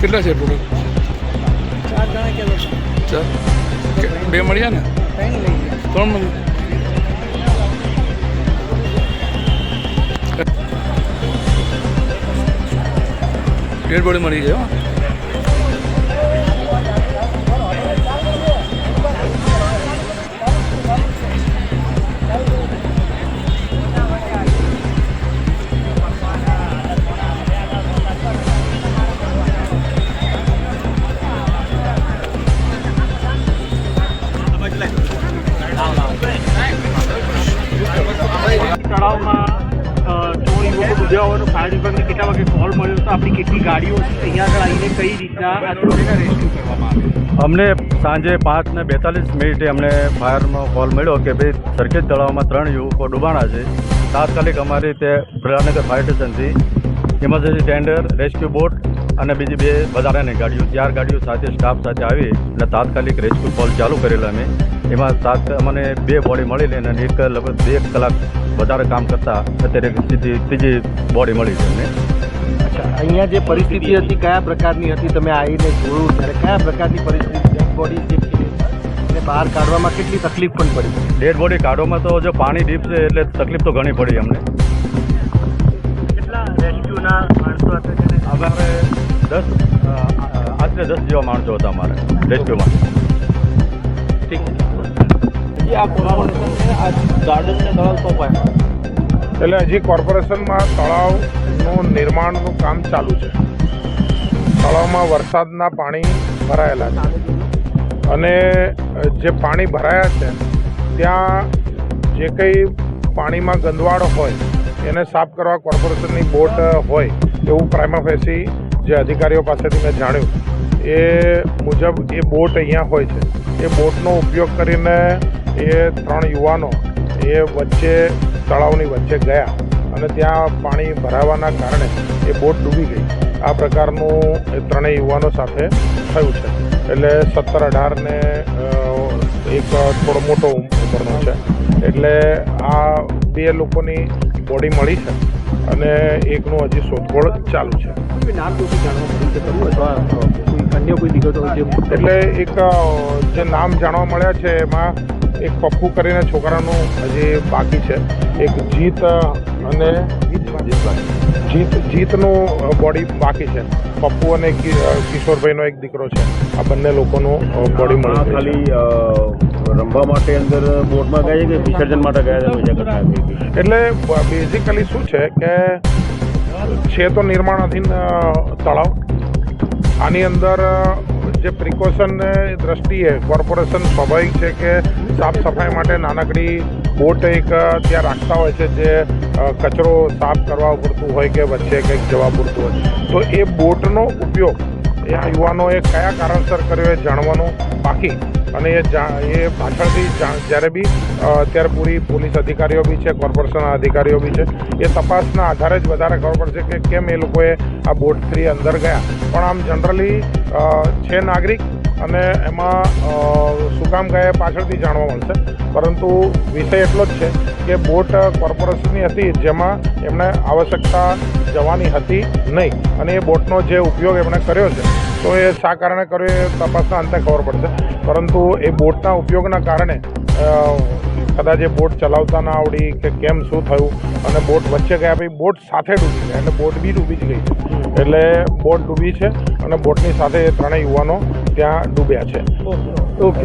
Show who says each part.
Speaker 1: કેટલા છે ટોટલ
Speaker 2: ચાર જણા કે
Speaker 1: ચાર? બે મળ્યા ને?
Speaker 2: ત્રણ
Speaker 1: મળી ડેડ બોડી મળી છે હો.
Speaker 3: તળાવમાં ચોર યુવકો ડૂબ્યા હોવાનો ફાયર ડિપાર્ટમેન્ટ કેટલા વાગે કોલ મળ્યો હતો? આપણી કેટલી ગાડીઓ અહીંયા આગળ આવીને કઈ રીતના રેસ્ક્યુ કરવામાં આવે
Speaker 4: અમને સાંજે પાંચ ને બેતાલીસ મિનિટે અમને ફાયરનો કોલ મળ્યો કે ભાઈ, સરખેજ તળાવમાં ત્રણ યુવકો ડૂબાણા છે. તાત્કાલિક અમારી તે ભરાનગર ફાયર સ્ટેશનથી ઇમરજન્સી ટેન્ડર રેસ્ક્યુ બોટ અને બીજી બે વધારાની ગાડીઓ, ચાર ગાડીઓ સાથે સ્ટાફ સાથે આવી અને તાત્કાલિક રેસ્ક્યુ કોલ ચાલુ કરેલા અમે. એમાં સાત અમને બે બોડી મળેલી અને એક લગભગ બે કલાક વધારે કામ કરતા અત્યારે સીધી ત્રીજી બોડી મળી છે અમને
Speaker 5: અહીંયા જે પરિસ્થિતિ હતી કયા પ્રકારની હતી? તમે આવીને જોયું ત્યારે કયા પ્રકારની પરિસ્થિતિ ડેડ બોડી જે છે બહાર કાઢવામાં કેટલી તકલીફ પણ પડી?
Speaker 4: ડેડ બોડી કાઢવામાં તો જો પાણી ડીપ છે એટલે તકલીફ તો ઘણી પડી અમને.
Speaker 3: કેટલા રેસ્ક્યુના માણસો હતા
Speaker 4: અમારે દસ આશરે દસ જેવા માણસો હતા અમારે રેસ્ક્યુમાં.
Speaker 6: એટલે હજી કોર્પોરેશનમાં તળાવનું નિર્માણનું કામ ચાલુ છે. તળાવમાં વરસાદના પાણી ભરાયેલા છે. અને જે પાણી ભરાયા છે, ત્યાં જે કંઈ પાણીમાં ગંદવાડ હોય, એને સાફ કરવા કોર્પોરેશનની બોટ હોય, એવું પ્રાઇમા ફેસી જે અધિકારીઓ પાસેથી મેં જાણ્યું. એ મુજબ એ બોટ અહીંયા હોય છે. એ બોટનો ઉપયોગ કરીને એ ત્રણ યુવાનો એ વચ્ચે તળાવની વચ્ચે ગયા અને ત્યાં પાણી ભરાવાના કારણે એ બોટ ડૂબી ગઈ. આ પ્રકારનું એ ત્રણેય યુવાનો સાથે થયું છે. એટલે સત્તર અઢારને એક થોડો મોટો ઉંમરનો છે. એટલે આ બે લોકોની બોડી મળી છે અને એકનું હજી શોધખોળ ચાલુ છે. એટલે એક જે નામ જાણવા મળ્યા છે એમાં એક પપ્પુ કરીને છોકરાનું હજી બાકી છે. એક જીત અને જીત જીતનું બોડી બાકી છે. પપ્પુ અને કિશોરભાઈનો એક દીકરો છે. આ બંને લોકોનું બોડી મળી
Speaker 4: ખાલી રમવા માટે અંદર બોટમાં ગયા છે કે વિસર્જન માટે ગયા જગ્યા
Speaker 6: એટલે બેઝિકલી શું છે કે છે તો નિર્માણાધીન તળાવ. આની અંદર જે પ્રિકોશન દ્રષ્ટિએ કોર્પોરેશન સ્વાભાવિક છે કે સાફ સફાઈ માટે નાનકડી બોટ એક ત્યાં રાખતા હોય છે જે કચરો સાફ કરવા પૂરતું હોય કે વચ્ચે કંઈક જવા પૂરતું હોય. તો એ બોટનો ઉપયોગ એ યુવાનોએ કયા કારણસર કર્યો એ જાણવાનું બાકી. અને એ એ પાછળથી જ્યારે બી અત્યારે પૂરી પોલીસ અધિકારીઓ બી છે કોર્પોરેશનના અધિકારીઓ બી છે, એ તપાસના આધારે જ વધારે ખબર પડશે કે કેમ એ લોકોએ આ બોટ થ્રી અંદર ગયા. પણ આમ જનરલી છે નાગરિક અને એમાં શું કામ ગયા પાછળથી જાણવા મળશે. પરંતુ વિષય એટલો જ છે કે બોટ કોર્પોરેશનની હતી, જેમાં એમણે આવશ્યકતા જવાની હતી નહીં. અને એ બોટનો જે ઉપયોગ એમણે કર્યો છે, તો એ શા કારણે કર્યો એ તપાસના અંતે ખબર પડશે. પરંતુ એ બોટના ઉપયોગના કારણે કદાચ એ બોટ ચલાવતા ના આવડી કે કેમ શું થયું, અને બોટ વચ્ચે ગયા પછી બોટ સાથે ડૂબી ગયા એટલે બોટ બી ડૂબી જ ગઈ એટલે બોટ ડૂબી છે, અને બોટની સાથે એ ત્રણેય યુવાનો ત્યાં ડૂબ્યા છે.
Speaker 3: ઓકે.